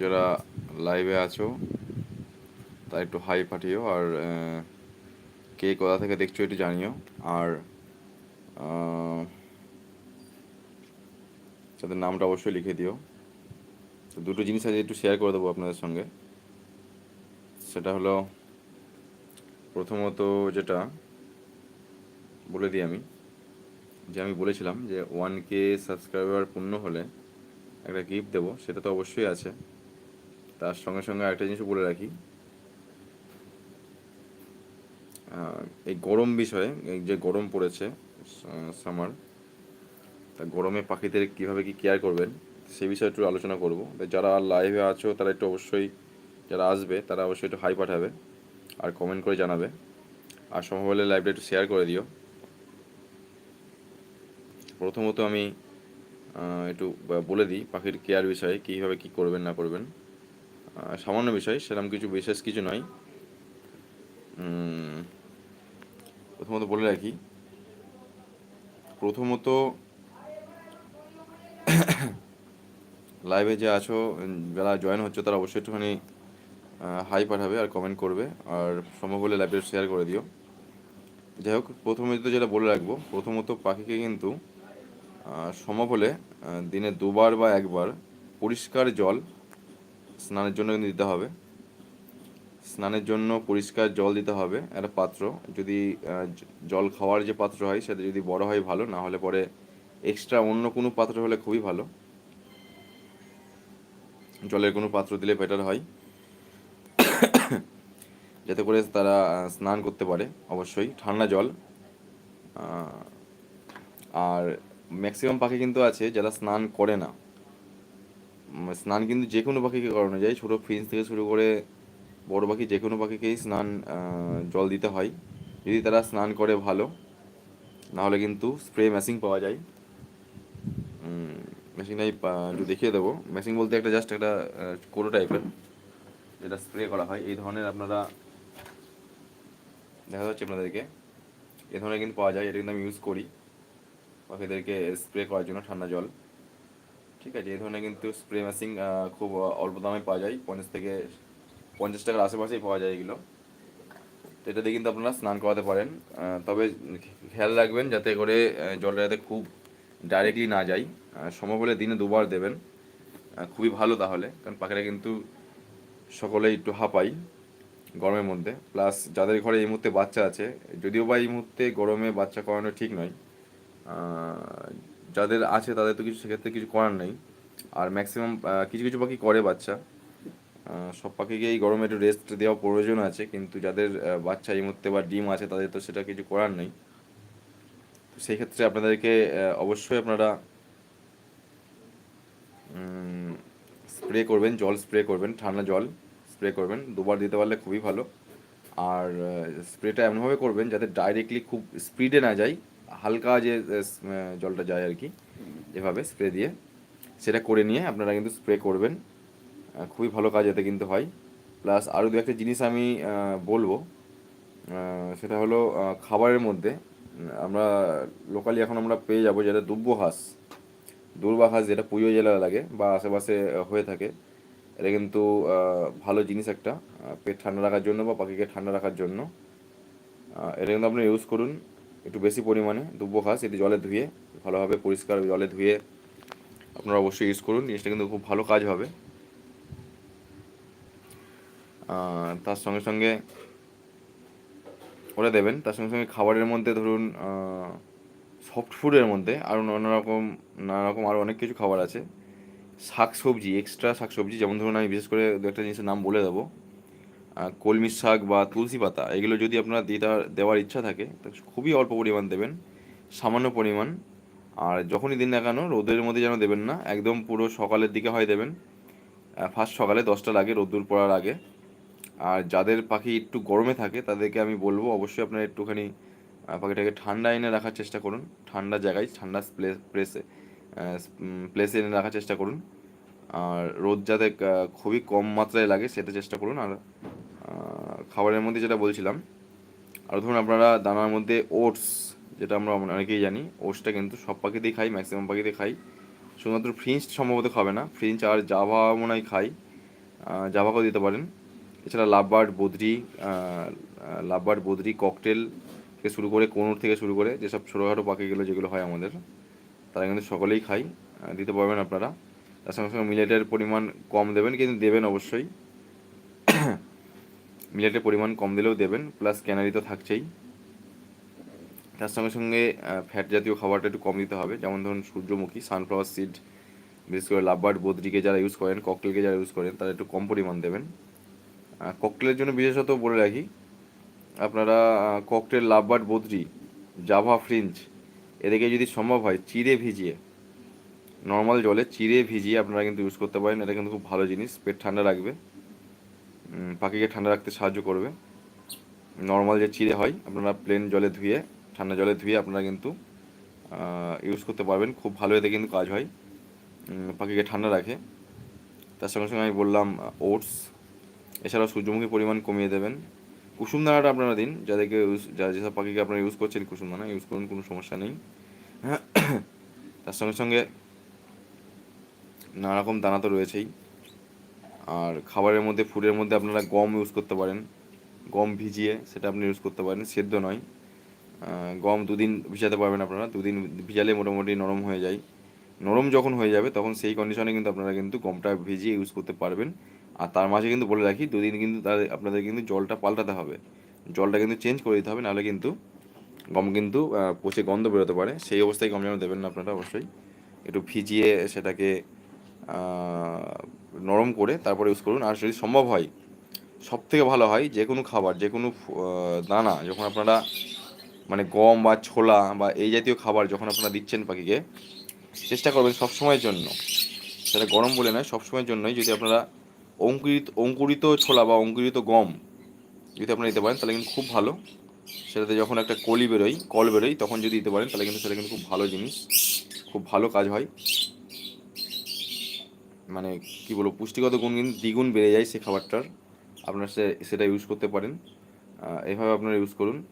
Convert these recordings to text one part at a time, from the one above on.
যারা লাইভে আছো তা একটু হাই পাঠিও আর কে কোথা থেকে দেখছ একটু জানিও। আর তাদের নামটা অবশ্যই লিখে দিও। তো দুটো জিনিস আজ একটু শেয়ার করে দেবো আপনাদের সঙ্গে। সেটা হলো, প্রথমত যেটা বলে দিই আমি, যে আমি বলেছিলাম যে ওয়ান কে সাবস্ক্রাইবার পূর্ণ হলে একটা গিফট দেবো, সেটা তো অবশ্যই আছে। তার সঙ্গে সঙ্গে একটা জিনিস বলে রাখি। এই গরম বিষয়ে যে গরম পড়েছে সামার তা গরমে পাখিদের কীভাবে কি কেয়ার করবেন, সে বিষয়ে একটু আলোচনা করব। যারা লাইভে আছো, তারা একটু অবশ্যই, যারা আসবে, তারা অবশ্যই একটু হাই পাঠাবে, আর কমেন্ট করে জানাবে। আর সম্ভব হলে লাইভটা একটু শেয়ার করে দিও। প্রথমত আমি একটু বলে দিই পাখির কেয়ার বিষয়ে, কীভাবে কী করবেন, না করবেন। সামান্য বিষয় সেরকম কিছু বিশেষ কিছু নয়। প্রথমত বলে রাখি, প্রথমত লাইভে যে আছো, যারা জয়েন হচ্ছে, তারা অবশ্যই একটুখানি হাই পাঠাবে আর কমেন্ট করবে। আর সম্ভব হলে লাইভে শেয়ার করে দিও। যাই হোক, প্রথমে তো যেটা বলে রাখব, প্রথমত পাখিকে কিন্তু সম্ভব হলে দিনে দুবার বা একবার পরিষ্কার জল স্নানের জন্য কিন্তু দিতে হবে। স্নানের জন্য পরিষ্কার জল দিতে হবে, একটা পাত্র। যদি জল খাওয়ার যে পাত্র হয়, সেটা যদি বড় হয় ভালো, না হলে পরে এক্সট্রা অন্য কোনো পাত্র হলে খুবই ভালো। জলের কোনো পাত্র দিলে বেটার হয়। যাতে করে তারা স্নান করতে পারে, অবশ্যই। ঠান্ডা জল। আর ম্যাক্সিমাম পাখি কিন্তু আছে যারা স্নান করে না। স্নান কিন্তু যে কোনো পাখিকে করানো যায়। ছোটো ফিন্স থেকে শুরু করে বড় পাখি যে কোনো পাখিকেই স্নান জল দিতে হয়। যদি তারা স্নান করে ভালো, নাহলে কিন্তু স্প্রে মেশিন পাওয়া যায়। মেশিনটাই একটু দেখিয়ে দেবো। মেশিন বলতে একটা জাস্ট একটা কোটো টাইপের, যেটা স্প্রে করা হয়। এই ধরনের আপনারা, দেখা যাচ্ছে আপনাদেরকে, এ ধরনের কিন্তু পাওয়া যায়। এটা কিন্তু আমি ইউজ করি। পাখিদেরকে স্প্রে করার জন্য ঠান্ডা জল। ঠিক আছে, এই ধরনের কিন্তু স্প্রে মেশিন খুব অল্প দামে পাওয়া যায়। পঞ্চাশ থেকে পঞ্চাশ টাকার আশেপাশেই পাওয়া যায় এগুলো। তো এটা দিয়ে কিন্তু আপনারা স্নান করাতে পারেন। তবে খেয়াল রাখবেন যাতে করে জলটা যাতে খুব ডাইরেক্টলি না যায়। সম্ভব হলে দিনে দুবার দেবেন। খুবই ভালো তাহলে, কারণ পাখিরা কিন্তু সকলেই একটু হাঁপাই গরমের মধ্যে। প্লাস যাদের ঘরে এই মুহূর্তে বাচ্চা আছে, যদিও বা এই মুহূর্তে গরমে বাচ্চা করানো ঠিক নয় যাদের আছে তাদের তো কিছু সেক্ষেত্রে কিছু করার নেই। আর ম্যাক্সিমাম কিছু কিছু পাখি করে বাচ্চা। সব পাখিকে এই গরমে একটু রেস্ট দেওয়া প্রয়োজন আছে, কিন্তু যাদের বাচ্চা এই মুহূর্তে বা ডিম আছে তাদের তো সেটা কিছু করার নেই। তো সেই ক্ষেত্রে আপনাদেরকে অবশ্যই আপনারা স্প্রে করবেন, জল স্প্রে করবেন, ঠান্ডা জল স্প্রে করবেন। দুবার দিতে পারলে খুবই ভালো। আর স্প্রেটা এমনভাবে করবেন যাতে ডাইরেক্টলি খুব স্পিডে না যায়। হালকা যে জলটা যায় আর কি, এভাবে স্প্রে দিয়ে। সেটা করে নিয়ে আপনারা কিন্তু স্প্রে করবেন। খুবই ভালো কাজ এতে কিন্তু হয়। প্লাস আরও দু একটা জিনিস আমি বলব। সেটা হলো খাবারের মধ্যে আমরা লোকালি এখন আমরা পেয়ে যাব যেটা দুব্য হাঁস দুর্বা হাঁস যেটা পুজো জেলা লাগে বা আশেপাশে হয়ে থাকে। এটা কিন্তু ভালো জিনিস একটা পেট ঠান্ডা রাখার জন্য বা পাখিকে ঠান্ডা রাখার জন্য। এটা কিন্তু আপনি ইউজ করুন। একটু বেশি পরিমাণে দুব্য ঘাস এটি জলে ধুয়ে ভালোভাবে পরিষ্কার জলে ধুয়ে আপনারা অবশ্যই ইউজ করুন। জিনিসটা কিন্তু খুব ভালো কাজ হবে। তার সঙ্গে সঙ্গে ওরা দেবেন। তার সঙ্গে সঙ্গে খাবারের মধ্যে ধরুন সফট ফুডের মধ্যে আরও নানা রকম নানা রকম আরও অনেক কিছু খাবার আছে। শাক সবজি এক্সট্রা শাক সবজি যেমন ধরুন আমি বিশেষ করে দু একটা জিনিসের নাম বলে দেবো। আহ, কলমির শাক বা তুলসী পাতা এগুলো যদি আপনারা দিতে দেওয়ার ইচ্ছা থাকে খুবই অল্প পরিমাণ দেবেন সামান্য পরিমাণ। আর যখনই দিন না কেন রোদের মধ্যে যেন দেবেন না একদম পুরো সকালের দিকে হয় দেবেন। ফার্স্ট সকালে দশটার আগে রোদ্দুর পড়ার আগে। আর যাদের পাখি একটু গরমে থাকে তাদেরকে আমি বলব অবশ্যই আপনারা একটুখানি পাখিটাকে ঠান্ডা এনে রাখার চেষ্টা করুন। ঠান্ডা জায়গায় ঠান্ডা প্লেস প্লেসে প্লেসে এনে রাখার চেষ্টা করুন। আর রোদ যাতে খুবই কম মাত্রায় লাগে সেটা চেষ্টা করুন। আর খাবারের মধ্যে যেটা বলছিলাম, আর ধরুন আপনারা দানার মধ্যে ওটস, যেটা আমরা অনেকেই জানি, ওটসটা কিন্তু সব পাখিতেই খাই ম্যাক্সিমাম পাখিতে খাই। শুধুমাত্র ফ্রিঞ্চ সম্ভবত খাবে না ফ্রিঞ্চ আর জাভা মনে হয় খাই জাভাকেও দিতে পারেন। এছাড়া লাভবার্ড, বদ্রি লাভবার্ড, বদ্রি, ককটেল থেকে শুরু করে কোনুর থেকে শুরু করে যেসব ছোটোখাটো পাখিগুলো যেগুলো হয় আমাদের, তারা কিন্তু সকলেই খাই দিতে পারবেন আপনারা। তার সঙ্গে সঙ্গে মিলেটের পরিমাণ কম দেবেন, কিন্তু দেবেন অবশ্যই। মিলেটের পরিমাণ কম দিলেও দেবেন প্লাস ক্যানারি তো থাকছেই। তার সঙ্গে সঙ্গে ফ্যাট জাতীয় খাবারটা একটু কম দিতে হবে, যেমন ধরুন সূর্যমুখী সানফ্লাওয়ার সিড বিশেষ করে লাভবার্ড, বদ্রিকে যারা ইউজ করেন ককটেলকে যারা ইউজ করেন, তারা একটু কম পরিমাণ দেবেন। ককটেলের জন্য বিশেষত বলে রাখি, আপনারা ককটেল লাভবার্ড, বদ্রি জাভা ফ্রিঞ্চ এদেরকে যদি সম্ভব হয়, চিড়ে ভিজিয়ে নর্মাল জলে চিড়ে ভিজিয়ে আপনারা কিন্তু ইউজ করতে পারেন, এটা কিন্তু খুব ভালো জিনিস, পেট ঠান্ডা রাখবে। পাখিকে ঠান্ডা রাখতে সাহায্য করবে। নর্মাল যে চিড়ে হয়, আপনারা প্লেন জলে ধুয়ে, ঠান্ডা জলে ধুয়ে আপনারা কিন্তু ইউজ করতে পারবেন। খুব ভালো এতে কিন্তু কাজ হয়। পাখিকে ঠান্ডা রাখে। তার সঙ্গে সঙ্গে আমি বললাম ওটস এছাড়াও সূর্যমুখী পরিমাণ কমিয়ে দেবেন। কুসুম দানাটা আপনারা দিন যাদেরকে ইউজ যা যেসব পাখিকে আপনারা ইউজ করছেন কুসুম দানা ইউজ করুন, কোনো সমস্যা নেই। তার সঙ্গে সঙ্গে নানা রকম দানা তো রয়েছেই। আর খাবারের মধ্যে ফুডের মধ্যে আপনারা গম ইউজ করতে পারেন। গম ভিজিয়ে সেটা আপনি ইউজ করতে পারেন, সেদ্ধ নয়। গম দুদিন ভিজাতে পারবেন আপনারা। দুদিন ভিজালে মোটামুটি নরম হয়ে যায়। নরম যখন হয়ে যাবে তখন সেই কন্ডিশনে কিন্তু আপনারা কিন্তু গমটা ভিজিয়ে ইউজ করতে পারবেন। আর তার মাঝে কিন্তু বলে রাখি, দুদিন কিন্তু তার, আপনাদের কিন্তু জলটা পাল্টাতে হবে। জলটা কিন্তু চেঞ্জ করে দিতে হবে, নাহলে কিন্তু গম কিন্তু পচে গন্ধ বেরোতে পারে। সেই অবস্থায় গম যেন দেবেন না আপনারা অবশ্যই। একটু ভিজিয়ে সেটাকে নরম করে তারপরে ইউজ করুন। আর যদি সম্ভব হয় সব থেকে ভালো হয় যে কোনো খাবার, যে কোনো দানা, যখন আপনারা মানে গম বা ছোলা বা এই জাতীয় খাবার যখন আপনারা দিচ্ছেন পাখিকে, চেষ্টা করবেন সবসময়ের জন্য। সেটা গরম বলে নয়, সবসময়ের জন্যই যদি আপনারা অঙ্কুরিত অঙ্কুরিত ছোলা বা অঙ্কুরিত গম যদি আপনারা দিতে পারেন, তাহলে কিন্তু খুব ভালো। সেটাতে যখন একটা কলি বেরোয়, কল বেরোয়, তখন যদি দিতে পারেন, তাহলে কিন্তু সেটা কিন্তু খুব ভালো জিনিস, খুব ভালো কাজ হয়। মানে কি বলব, পুষ্টিগত গুণ কিন্তু দ্বিগুণ বেড়ে যায় সেই খাবারটার। আপনারা সেটা ইউজ করতে পারেন। এভাবে আপনারা ইউজ করুন।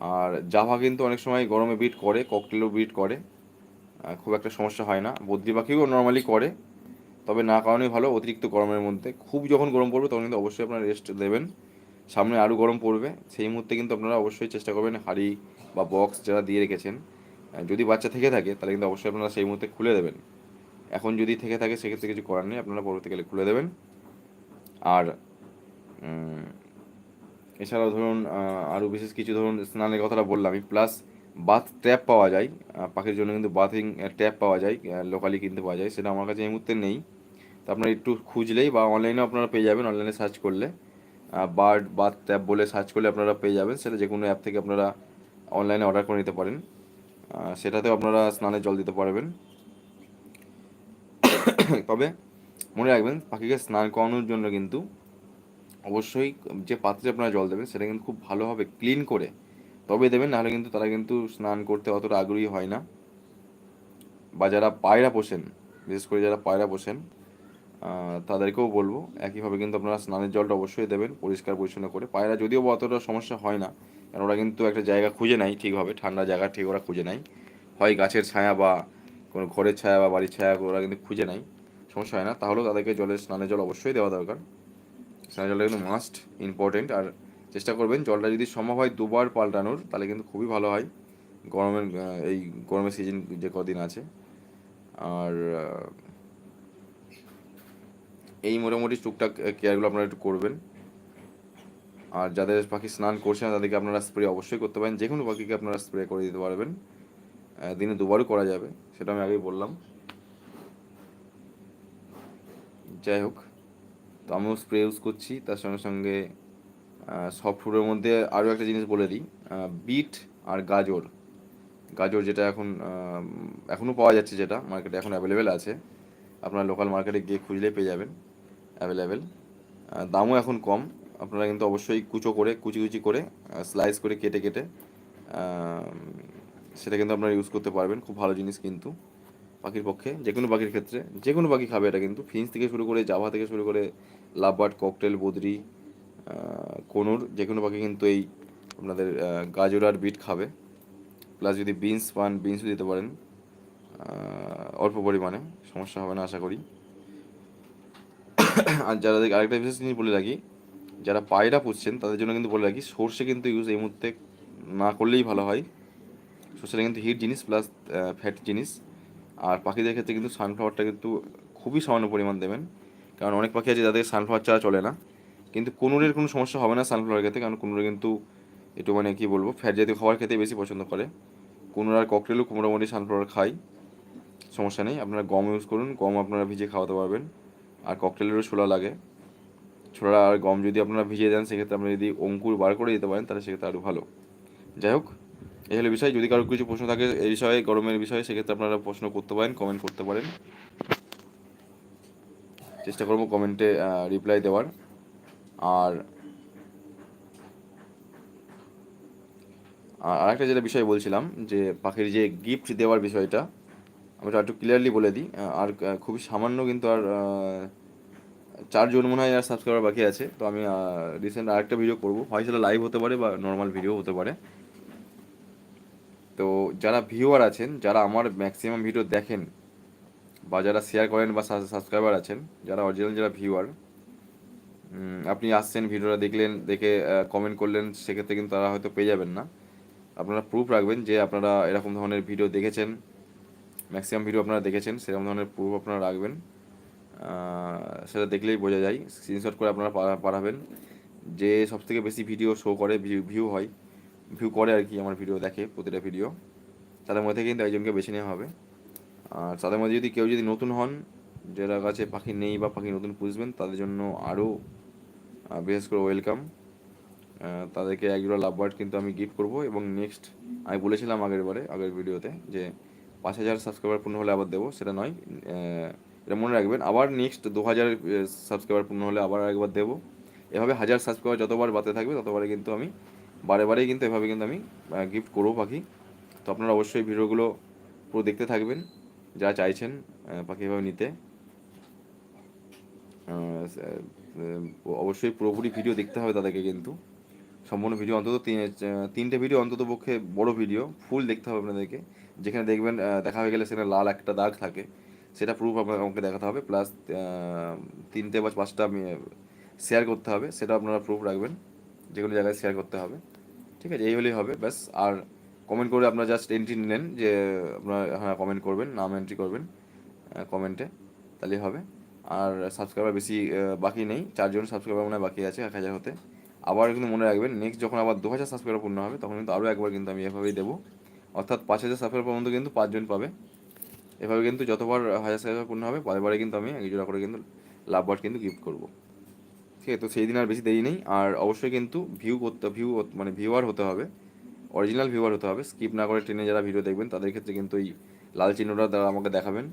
আর জাভা কিন্তু অনেক সময় গরমে বিট করে ককটেলও বিট করে। খুব একটা সমস্যা হয় না। বদ্রি পাখিও নর্মালি করে। তবে না কারণেই ভালো, অতিরিক্ত গরমের মধ্যে। খুব যখন গরম পড়বে, তখন কিন্তু অবশ্যই আপনারা রেস্ট দেবেন। সামনে আরও গরম পড়বে। সেই মুহূর্তে কিন্তু আপনারা অবশ্যই চেষ্টা করবেন হাঁড়ি বা বক্স যারা দিয়ে রেখেছেন। যদি বাচ্চা থেকে থাকে, তাহলে কিন্তু অবশ্যই আপনারা সেই মুহূর্তে খুলে দেবেন। এখন যদি থেকে থাকে, সেক্ষেত্রে কিছু করার নেই। আপনারা পরবর্তীকালে খুলে দেবেন। আর এছাড়াও ধরুন আরও বিশেষ কিছু ধরুন, স্নানের কথাটা বললামই প্লাস বাথ ট্যাপ পাওয়া যায়। পাখির জন্য কিন্তু বাথিং ট্যাপ পাওয়া যায় লোকালি কিনতে পাওয়া যায়। সেটা আমার কাছে এই মুহূর্তে নেই। তো আপনারা একটু খুঁজলেই বা অনলাইনেও আপনারা পেয়ে যাবেন অনলাইনে সার্চ করলে। বার্ড বাথ ট্যাপ বলে সার্চ করলে আপনারা পেয়ে যাবেন। সেটা যে কোনো অ্যাপ থেকে আপনারা অনলাইনে অর্ডার করে নিতে পারেন। সেটাতেও আপনারা স্নানের জল দিতে পারবেন। তবে মনে রাখবেন, পাখিকে স্নান করানোর জন্য কিন্তু অবশ্যই যে পাত্রে আপনারা জল দেবেন, সেটা কিন্তু খুব ভালোভাবে ক্লিন করে তবে দেবেন, নাহলে কিন্তু তারা কিন্তু স্নান করতে অতটা আগ্রহী হয় না। বা যারা পায়রা পোষেন, বিশেষ করে যারা পায়রা পোষেন তাদেরকেও বলব, একইভাবে কিন্তু আপনারা স্নানের জলটা অবশ্যই দেবেন, পরিষ্কার পরিচ্ছন্ন করে। পায়রা যদিও বা অতটা সমস্যা হয় না, কারণ ওরা কিন্তু একটা জায়গা খুঁজে নেয় ঠিকভাবে, ঠান্ডা জায়গা ঠিক ওরা খুঁজে নেয়। হয় গাছের ছায়া বা কোনো ঘরের ছায়া বা বাড়ির ছায়া ওরা কিন্তু খুঁজে নেয়। সমস্যা হয় না। তাহলেও তাদেরকে জলের স্নানের জল অবশ্যই দেওয়া দরকার। স্নানের জলটা কিন্তু মাস্ট ইম্পর্টেন্ট আর চেষ্টা করবেন জলটা যদি সম্ভব হয় দুবার পাল্টানোর, তাহলে কিন্তু খুবই ভালো হয়। গরমের এই গরমের সিজন যে কদিন আছে। আর এই মোটামুটি টুকটাক কেয়ারগুলো আপনারা একটু করবেন। আর যাদের পাখি স্নান করছে না, তাদেরকে আপনারা স্প্রে অবশ্যই করতে পারেন। যে কোনো পাখিকে আপনারা স্প্রে করে দিতে পারবেন। দিনে দুবারও করা যাবে, সেটা আমি আগেই বললাম। যাই হোক, তো আমিও স্প্রে ইউজ করছি। তার সঙ্গে সঙ্গে সফট ফুডের মধ্যে আরও একটা জিনিস বলে দিই বিট আর গাজর। গাজর যেটা এখন এখনও পাওয়া যাচ্ছে যেটা মার্কেটে এখন অ্যাভেলেবেল আছে। আপনারা লোকাল মার্কেটে গিয়ে খুঁজলে পেয়ে যাবেন অ্যাভেলেবেল দামও এখন কম। আপনারা কিন্তু অবশ্যই কুচো করে, কুচি কুচি করে স্লাইস করে কেটে কেটে সেটা কিন্তু আপনারা ইউজ করতে পারবেন। খুব ভালো জিনিস কিন্তু। পাখির পক্ষে যে কোনো পাখির ক্ষেত্রে যে কোনো পাখি খাবে এটা কিন্তু। ফিন্স থেকে শুরু করে, জাভা থেকে শুরু করে, লাভবার্ড, ককটেল, বদ্রি কোনুর যে কোনো পাখি কিন্তু এই আপনাদের গাজর আর বিট খাবে। প্লাস যদি বিনস পান, বিনসও দিতে পারেন অল্প পরিমাণে, সমস্যা হবে না, আশা করি। আর যারা আরেকটা বিশেষ জিনিস বলে রাখি, যারা পায়রা পুষছেন, তাদের জন্য কিন্তু বলে রাখি, সর্ষে কিন্তু ইউজ এই মুহূর্তে না করলেই ভালো হয়। সর্ষেটা কিন্তু হিট জিনিস প্লাস ফ্যাট জিনিস। আর পাখিদের ক্ষেত্রে কিন্তু সানফ্লাওয়ারটা কিন্তু খুবই সামান্য পরিমাণ দেবেন। কারণ অনেক পাখি আছে যাদের সানফ্লাওয়ার ছাড়া চলে না। কিন্তু কোনোরের কোনো সমস্যা হবে না সানফ্লাওয়ার ক্ষেত্রে, কারণ কোনোরে কিন্তু একটু মানে কী বলব ফ্যাট জাতীয় খাবার খেতে বেশি পছন্দ করে। কোনোর আর ককটেলও মোটামুটি সানফ্লাওয়ার খায় সমস্যা নেই। আপনারা গম ইউজ করুন, গম আপনারা ভিজে খাওয়াতে পারবেন। আর ককটেলেরও ছোলা লাগে। ছোলা আর গম যদি আপনারা ভিজিয়ে দেন, সেক্ষেত্রে আপনারা যদি অঙ্কুর বার করে দিতে পারেন, তাহলে সেক্ষেত্রে আরও ভালো। যাই হোক এই হলো বিষয়। যদি কারোর কিছু প্রশ্ন থাকে এই বিষয়ে, গরমের বিষয়ে, সেক্ষেত্রে আপনারা প্রশ্ন করতে পারেন কমেন্ট করতে পারেন। চেষ্টা করব কমেন্টে রিপ্লাই দেওয়ার। আর আর আরেকটা যেটা বিষয় বলছিলাম, যে পাখির যে গিফট দেওয়ার বিষয়টা, আমি একটু ক্লিয়ারলি বলে দিই। আর খুবই সামান্য কিন্তু আর চারজন মনে হয় আর সাবস্ক্রাইবার বাকি আছে। তো আমি রিসেন্ট আরেকটা ভিডিও করব। হয় সেটা লাইভ হতে পারে বা নর্মাল ভিডিও হতে পারে। তো যারা ভিউয়ার আছেন, যারা আমার ম্যাক্সিমাম ভিডিও দেখেন বা যারা শেয়ার করেন বা সাবস্ক্রাইবার আছেন, যারা অরিজিনাল যারা ভিউয়ার আপনি আসছেন ভিডিওটা দেখলেন, দেখে কমেন্ট করলেন, সেক্ষেত্রে কিন্তু তারা হয়তো পেয়ে যাবেন না। আপনারা প্রুফ রাখবেন যে আপনারা এরকম ধরনের ভিডিও দেখেছেন ম্যাক্সিমাম ভিডিও আপনারা দেখেছেন, সেরকম ধরনের প্রুফ আপনারা রাখবেন। সেটা দেখলেই বোঝা যায়। স্ক্রিনশট করে আপনারা পাঠাবেন যে সবথেকে বেশি ভিডিও শো করে ভিউ হয়। ভিউ করে আর কি আমার ভিডিও দেখে, প্রতিটা ভিডিও তাদের মধ্যে কিন্তু একজনকে বেছে নেওয়া হবে। আর তাদের মধ্যে যদি কেউ যদি নতুন হন, যারা কাছে পাখি নেই বা পাখি নতুন পুষবেন, তাদের জন্য আরও বিশেষ করে ওয়েলকাম তাদেরকে এক জোড়া লাভ বার্ড কিন্তু আমি গিফট করব। এবং নেক্সট আমি বলেছিলাম আগের বারে, আগের ভিডিওতে যে পাঁচ হাজার সাবস্ক্রাইবার পূর্ণ হলে আবার দেবো, সেটা নয় এটা মনে রাখবেন। আবার নেক্সট দু হাজার সাবস্ক্রাইবার পূর্ণ হলে আবার একবার দেবো। এভাবে হাজার সাবস্ক্রাইবার যতবার বাতে থাকবে, ততবারে কিন্তু আমি বারে বারেই কিন্তু এভাবে কিন্তু আমি গিফট করব পাখি। তো আপনারা অবশ্যই ভিডিওগুলো পুরো দেখতে থাকবেন, যা চাইছেন পাখি এভাবে নিতে। অবশ্যই পুরোপুরি ভিডিও দেখতে হবে তাদেরকে কিন্তু। সম্পূর্ণ ভিডিও অন্তত তিনটে ভিডিও অন্তত পক্ষে বড় ভিডিও, ফুল দেখতে হবে আপনাদেরকে। যেখানে দেখবেন দেখা হয়ে গেলে সেখানে লাল একটা দাগ থাকে। সেটা প্রুফ আমাকে দেখাতে হবে প্লাস তিনটে বা পাঁচটা শেয়ার করতে হবে, সেটা আপনারা প্রুফ রাখবেন। যে কোনো জায়গায় শেয়ার করতে হবে। ঠিক আছে, এই হলেই হবে, ব্যাস। আর কমেন্ট করে আপনারা জাস্ট এন্ট্রি নেন যে, আপনারা হ্যাঁ কমেন্ট করবেন, নাম এন্ট্রি করবেন কমেন্টে তাহলেই হবে। আর সাবস্ক্রাইবার বেশি বাকি নেই, চারজন সাবস্ক্রাইবার মনে বাকি আছে, এক হাজার হতে। আবার কিন্তু মনে রাখবেন নেক্সট যখন আবার দু হাজার সাবস্ক্রাইবার পূর্ণ হবে, তখন কিন্তু আরও একবার কিন্তু আমি এভাবেই দেবো। অর্থাৎ পাঁচ হাজার সাবস্ক্রাইবার পর্যন্ত কিন্তু পাঁচজন পাবে। এভাবে কিন্তু যতবার হাজার সাবস্ক্রাইবার পূর্ণ হবে, বারে কিন্তু আমি এক জোড়া করে কিন্তু লাভ বার্ড কিন্তু গিফট করব। ঠিক আছে তো সেই দিন আর বেশি দেরি নেই। আর অবশ্যই কিন্তু ভিউ করতে ভিউ মানে ভিউয়ার হতে হবে। অরিজিনাল ভিউয়ার হতে হবে। স্কিপ না করে ট্রেনে যারা ভিডিও দেখবেন, তাদের ক্ষেত্রে কিন্তু এই লাল চিহ্নটা তারা আমাকে দেখাবেন।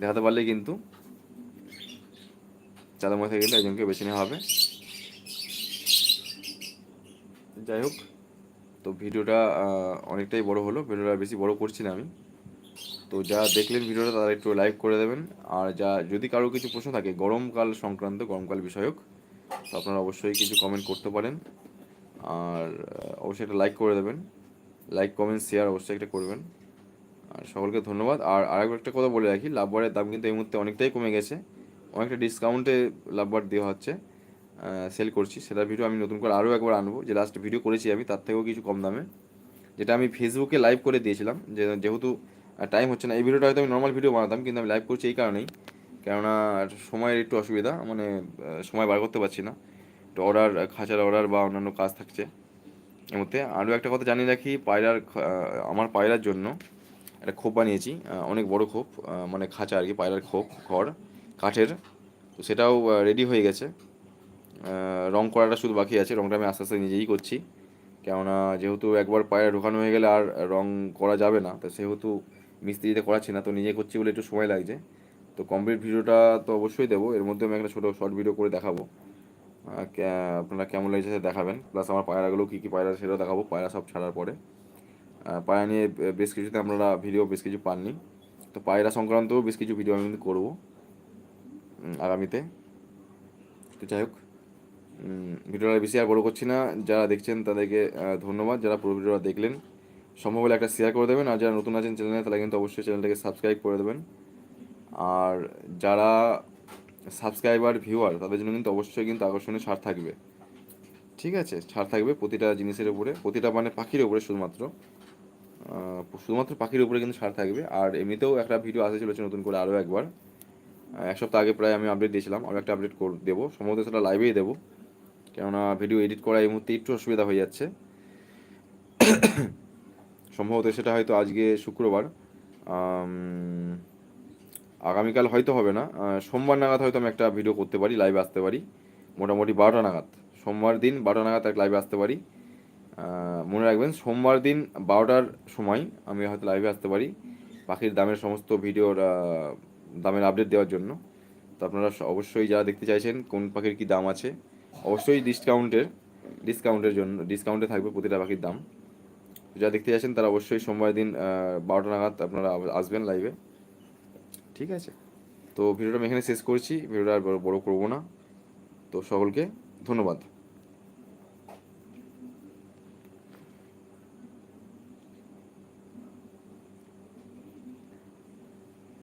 দেখাতে পারলে কিন্তু তাদের মধ্যে কিন্তু একজনকে বেছে নেওয়া হবে। যাই হোক, তো ভিডিওটা অনেকটাই বড় হলো। ভিডিওটা বেশি বড় করছি না আমি। তো যা দেখলেন ভিডিওটা, তারা একটু লাইক করে দেবেন। আর যা, যদি কারও কিছু প্রশ্ন থাকে, গরমকাল সংক্রান্ত গরমকাল বিষয়ক তো আপনারা অবশ্যই কিছু কমেন্ট করতে পারেন। আর অবশ্যই একটা লাইক করে দেবেন। লাইক কমেন্ট শেয়ার অবশ্যই একটা করবেন। আর সকলকে ধন্যবাদ। আর আরেক একটা কথা বলে রাখি, লাভবারের দাম কিন্তু এই মুহূর্তে অনেকটাই কমে গেছে। অনেকটা ডিসকাউন্টে লাভবার দেওয়া হচ্ছে সেল করছি। সেটা ভিডিও আমি নতুন করে আরও একবার আনব। যে লাস্ট ভিডিও করেছি আমি, তার থেকেও কিছু কম দামে। যেটা আমি ফেসবুকে লাইভ করে দিয়েছিলাম। যেহেতু টাইম হচ্ছে না, এই ভিডিওটা হয়তো আমি নর্মাল ভিডিও বানাতাম, কিন্তু আমি লাইভ করছি এই কারণেই। কেননা সময়ের একটু অসুবিধা মানে সময় বার করতে পারছি না। তো অর্ডার খাঁচার অর্ডার বা অন্যান্য কাজ থাকছে এর মধ্যে। আরও একটা কথা জানিয়ে রাখি, পায়রার আমার পায়রার জন্য একটা খোপ বানিয়েছি অনেক বড় খোপ মানে খাঁচা আর কি, পায়রার খোপ, ঘর, কাঠের। তো সেটাও রেডি হয়ে গেছে। রং করাটা শুধু বাকি আছে, রংটা আমি আস্তে আস্তে নিজেই করছি। কেননা যেহেতু একবার পায়রা ঢোকানো হয়ে গেলে আর রং করা যাবে না, তো সেহেতু মিস্ত্রিতে করাচ্ছি না, তো নিজে করছি বলে একটু সময় লাগছে। তো কমপ্লিট ভিডিওটা তো অবশ্যই দেবো। এর মধ্যে আমি একটা ছোটো শর্ট ভিডিও করে দেখাবো। আপনারা কেমন লাগছে দেখাবেন। প্লাস আমার পায়রাগুলো কী কী পায়রা সেটাও দেখাবো। পায়রা সব ছাড়ার পরে। পায়রা নিয়ে বেশ কিছুতে আপনারা ভিডিও বেশ কিছু পাননি। তো পায়রা সংক্রান্তও বেশ কিছু ভিডিও আমি কিন্তু করব আগামীতে। তো যাই হোক ভিডিওটা বেশি আর বড়ো করছি না। যারা দেখছেন তাদেরকে ধন্যবাদ। যারা পুরো ভিডিওটা দেখলেন, সম্ভব হলে একটা শেয়ার করে দেবেন। আর যারা নতুন আছেন চ্যানেলে তারা কিন্তু অবশ্যই চ্যানেলটাকে সাবস্ক্রাইব করে দেবেন। আর যারা সাবস্ক্রাইবার ভিউয়ার তাদের জন্য কিন্তু অবশ্যই কিন্তু আকর্ষণীয় ছাড় থাকবে। ঠিক আছে? ছাড় থাকবে প্রতিটা জিনিসের উপরে, প্রতিটা মানে পাখির উপরে শুধুমাত্র। শুধুমাত্র পাখির উপরে কিন্তু ছাড় থাকবে। আর এমনিতেও একটা ভিডিও আসতে চলেছে নতুন করে আরও একবার। এক সপ্তাহ আগে প্রায় আমি আপডেট দিয়েছিলাম, আরও একটা আপডেট করে দেবো। সম্ভবত সেটা লাইভেই দেবো। কেননা ভিডিও এডিট করা এই মুহূর্তে একটু অসুবিধা হয়ে যাচ্ছে। সম্ভবত সেটা হয়তো আজকে শুক্রবার। আগামীকাল হয়তো হবে না। সোমবার নাগাদ হয়তো আমি একটা ভিডিও করতে পারি লাইভে আসতে পারি। মোটামুটি বারোটা নাগাদ। সোমবার দিন বারোটা নাগাদ এক লাইভে আসতে পারি। মনে রাখবেন, সোমবার দিন বারোটার সময় আমি হয়তো লাইভে আসতে পারি পাখির দামের সমস্ত ভিডিওর দামের আপডেট দেওয়ার জন্য। তো আপনারা অবশ্যই যারা দেখতে চাইছেন কোন পাখির কী দাম আছে, অবশ্যই ডিসকাউন্টের ডিসকাউন্টের জন্য ডিসকাউন্টে থাকবে প্রতিটা পাখির দাম। যারা দেখতে চাইছেন তারা অবশ্যই সোমবার দিন বারোটা নাগাদ আপনারা আসবেন লাইভে ঠিক আছে? তো ভিডিওটা আমি এখানে শেষ করছি। ভিডিওটা আর বড়- করব না। তো সকলকে ধন্যবাদ।